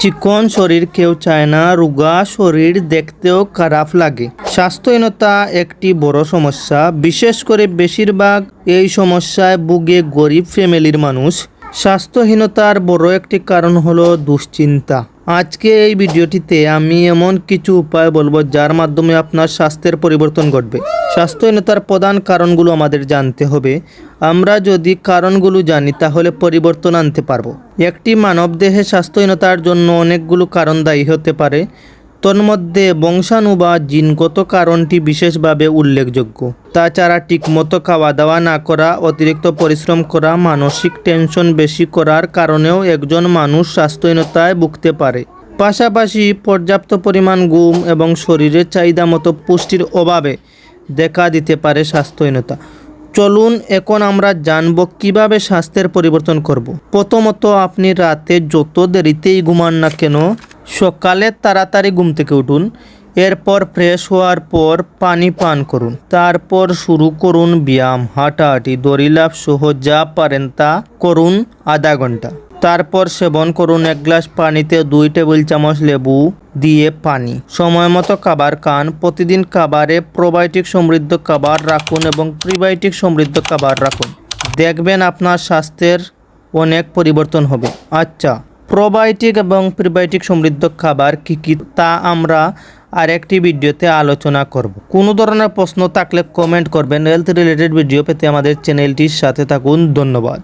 চিকন শরীর কেউ চায় না, রোগা শরীর দেখতেও খারাপ লাগে। স্বাস্থ্যহীনতা একটি বড় সমস্যা, বিশেষ করে বেশিরভাগ এই সমস্যায় বুগে গরিব ফ্যামিলির মানুষ। স্বাস্থ্যহীনতার বড় একটি কারণ হলো দুশ্চিন্তা। আজকে এই ভিডিওটিতে আমি এমন কিছু উপায় বলব যার মাধ্যমে আপনার স্বাস্থ্যের পরিবর্তন ঘটবে। স্বাস্থ্যহীনতার প্রধান কারণগুলো আমাদের জানতে হবে। আমরা যদি কারণগুলো জানি, তাহলে পরিবর্তন আনতে পারব। একটি মানবদেহে স্বাস্থ্যহীনতার জন্য অনেকগুলো কারণ দায়ী হতে পারে। তন্মধ্যে বংশাণু বা জিনগত কারণটি বিশেষভাবে উল্লেখযোগ্য। তাছাড়া ঠিকমতো খাওয়া দাওয়া না করা, অতিরিক্ত পরিশ্রম করা, মানসিক টেনশন বেশি করার কারণেও একজন মানুষ স্বাস্থ্যহীনতায় ভুগতে পারে। পাশাপাশি পর্যাপ্ত পরিমাণ ঘুম এবং শরীরের চাহিদা মতো পুষ্টির অভাবে দেখা দিতে পারে স্বাস্থ্যহীনতা। চলুন এখন আমরা জানব কীভাবে স্বাস্থ্যের পরিবর্তন করব। প্রথমত আপনি রাতে যত দেরিতেই ঘুমান না কেন সকালে তাড়াতাড়ি ঘুম থেকে উঠুন, এরপর ফ্রেশ হওয়ার পর পানি পান করুন, তারপর শুরু করুন ব্যায়াম, হাঁটাহাঁটি দড়িলাভ সহ যা পারেন তা করুন আধা ঘণ্টা। তারপর সেবন করুন এক গ্লাস পানিতে দুই টেবিল চামচ লেবু দিয়ে পানি। সময় মতো খাবার খান, প্রতিদিন খাবারে প্রোবায়োটিক সমৃদ্ধ খাবার রাখুন এবং প্রিবায়োটিক সমৃদ্ধ খাবার রাখুন। দেখবেন আপনার স্বাস্থ্যের অনেক পরিবর্তন হবে। আচ্ছা প্রোবায়োটিক এবং প্রিবায়োটিক সমৃদ্ধ খাবার কী কী তা আমরা আরেকটি ভিডিওতে আলোচনা করব। কোনো ধরনের প্রশ্ন থাকলে কমেন্ট করবেন। হেলথ রিলেটেড ভিডিও পেতে আমাদের চ্যানেলটির সাথে থাকুন। ধন্যবাদ।